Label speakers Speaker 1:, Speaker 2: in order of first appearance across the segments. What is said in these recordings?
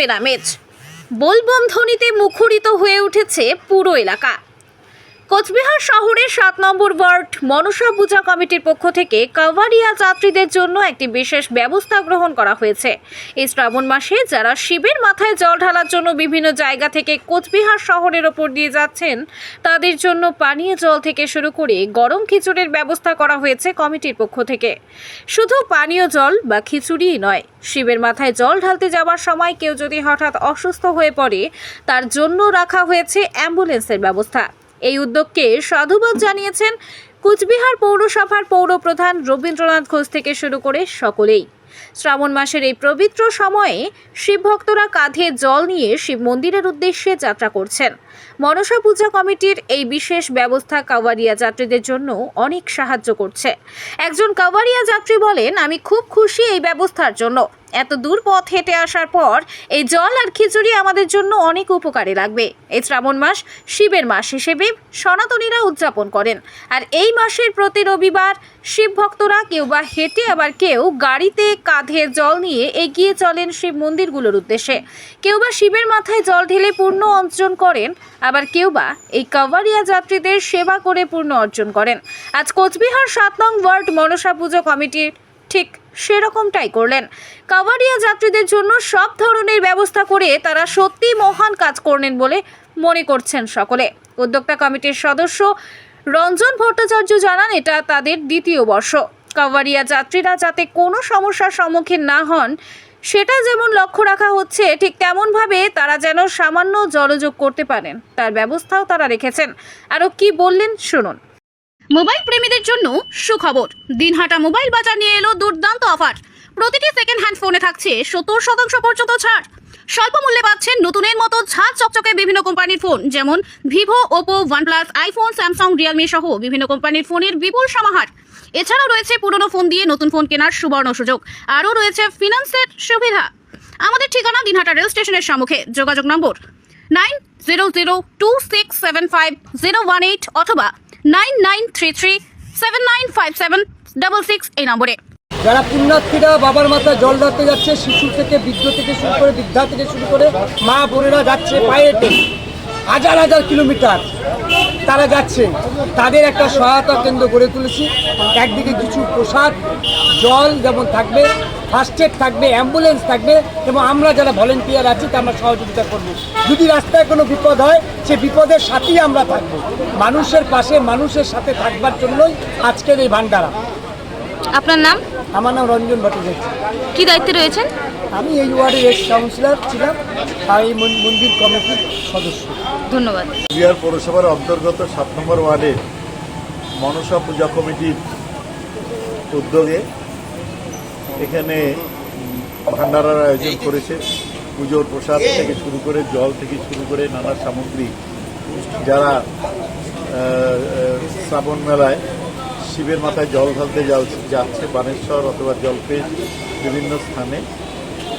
Speaker 1: উৎসবের আমেজ বোলবম ধ্বনিতে মুখরিত হয়ে উঠেছে পুরো এলাকা। কোচবিহার শহরের সাত নম্বর ওয়ার্ড মনসা পূজা কমিটির পক্ষ থেকে কাভারিয়া যাত্রীদের জন্য একটি বিশেষ ব্যবস্থা গ্রহণ করা হয়েছে। এই শ্রাবণ মাসে যারা শিবের মাথায় জল ঢালার জন্য বিভিন্ন জায়গা থেকে কোচবিহার শহরের ওপর দিয়ে যাচ্ছেন, তাদের জন্য পানীয় জল থেকে শুরু করে গরম খিচুড়ির ব্যবস্থা করা হয়েছে কমিটির পক্ষ থেকে। শুধু পানীয় জল বা খিচুড়িই নয়, শিবের মাথায় জল ঢালতে যাওয়ার সময় কেউ যদি হঠাৎ অসুস্থ হয়ে পড়ে, তার জন্য রাখা হয়েছে অ্যাম্বুলেন্সের ব্যবস্থা। এই উদ্যোগকে সাধুবাদ জানিয়েছেন কুচবিহার পৌরসভার পৌরপ্রধান রবীন্দ্রনাথ ঘোষ থেকে শুরু করে সকলেই। শ্রাবণ মাসের এই পবিত্র সময়ে শিবভক্তরা কাঁধে জল নিয়ে শিব মন্দিরের উদ্দেশ্যে যাত্রা করছেন। মনসা পূজা কমিটির এই বিশেষ ব্যবস্থা কাওয়ারিয়া যাত্রীদের জন্য অনেক সাহায্য করছে। একজন কাওয়ারিয়া যাত্রী বলেন, আমি খুব খুশি এই ব্যবস্থার জন্য। এত দূর পথ হেঁটে আসার পর এই জল আর খিচুড়ি আমাদের জন্য অনেক উপকারে লাগবে। এই শ্রাবণ মাস শিবের মাস হিসেবে সনাতনীরা উদযাপন করেন। আর এই মাসের প্রতি রবিবার শিব ভক্তরা কেউ বা হেঁটে আবার কেউ গাড়িতে কাঁধে জল নিয়ে এগিয়ে চলেন শিব মন্দিরগুলোর উদ্দেশ্যে। কেউ বা শিবের মাথায় জল ঢেলে পূর্ণ অর্জন করেন, আবার কেউ বা এই কাভারিয়া যাত্রীদের সেবা করে পূর্ণ অর্জন করেন। আজ কোচবিহার সাত নং ওয়ার্ড মনসা পুজো কমিটির ঠিক সেরকমটাই করলেন। কাভারিয়া যাত্রীদের জন্য সব ধরনের ব্যবস্থা করে তারা সত্যি মহান কাজ করলেন বলে মনে করছেন সকলে। উদ্যোক্তা কমিটির সদস্য রঞ্জন ভট্টাচার্য জানান, এটা তাদের দ্বিতীয় বর্ষ। কাভারিয়া যাত্রীরা যাতে কোনো সমস্যার সম্মুখীন না হন, সেটা যেমন লক্ষ্য রাখা হচ্ছে, ঠিক তেমনভাবে তারা যেন সামান্য জলযোগ করতে পারেন। তার ব্যবস্থাও তারা রেখেছেন। আরও কি বললেন, শুনুন। মোবাইল প্রেমীদের জন্য সুখবর। দিনহাটা মোবাইল বাজার নিয়ে এলো দুর্দান্ত অফার। প্রতিটি সেকেন্ড হ্যান্ড ফোনে থাকছে সত্তর শতাংশ পর্যন্ত ছাড়। স্বল্প মূল্যে পাচ্ছেন নতুনের মতো ঝাঁজ চকচকে বিভিন্ন কোম্পানির ফোন, যেমন Vivo, Oppo, OnePlus, iPhone, Samsung, Realme সহ বিভিন্ন কোম্পানির ফোনের বিপুল সমাহার। এছাড়াও রয়েছে পুরনো ফোন দিয়ে নতুন ফোন কেনার সুবর্ণ সুযোগ। আরও রয়েছে ফিনান্সের সুবিধা। আমাদের ঠিকানা দিনহাটা রেল স্টেশনের সম্মুখে। যোগাযোগ number nine zero zero two six seven five zero one eight অথবা nine nine three three seven nine five seven double six এই নম্বরে।
Speaker 2: যারা পুণ্যার্থীরা বাবার মাথায় জল ঢালতে যাচ্ছে, শিশু থেকে বৃদ্ধ থেকে শুরু করে বৃদ্ধা থেকে শুরু করে মা বোনেরা যাচ্ছে পায়ে হাজার হাজার কিলোমিটার তারা যাচ্ছে। তাদের একটা সহায়তা কেন্দ্র গড়ে তুলেছি। একদিকে কিছু প্রসাদ, জল যেমন থাকবে ফার্স্ট এড থাকবে অ্যাম্বুলেন্স থাকবে, এবং আমরা যারা ভলেন্টিয়ার আছি, তা আমরা সহযোগিতা করব। যদি রাস্তায় কোনো বিপদ হয়, সে বিপদের সাথেই আমরা থাকব। মানুষের পাশে, মানুষের সাথে থাকবার জন্যই আজকের এই ভান্ডারা
Speaker 3: আপনার নাম?
Speaker 2: আমার নাম রঞ্জন ভট্টাচার্য।
Speaker 3: কি দায়িত্বে রয়েছেন?
Speaker 2: আমি এই ওয়ার্ডের এক্স কাউন্সিলর ছিলাম আর এই মন্দির কমিটির সদস্য।
Speaker 3: ধন্যবাদ।
Speaker 4: বিহার পৌরসভার অন্তর্গত সাত নম্বর ওয়ার্ডের মনসা পূজা কমিটির উদ্যোগে এখানে ভান্ডারার আয়োজন করেছে। পুজোর প্রসাদ থেকে শুরু করে জল থেকে শুরু করে নানা সামগ্রী যারা শ্রাবণ মেলায় শিবের মাথায় জল ঢালতে যাচ্ছে বানেশ্বর অথবা জলপেশ বিভিন্ন স্থানে।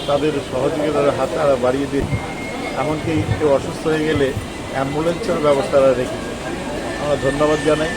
Speaker 4: তাদের সহযোগিতার হাত তারা বাড়িয়ে দিয়ে এমনকি কেউ অসুস্থ হয়ে গেলে অ্যাম্বুলেন্সের ব্যবস্থা রেখেছে আমরা ধন্যবাদ জানাই।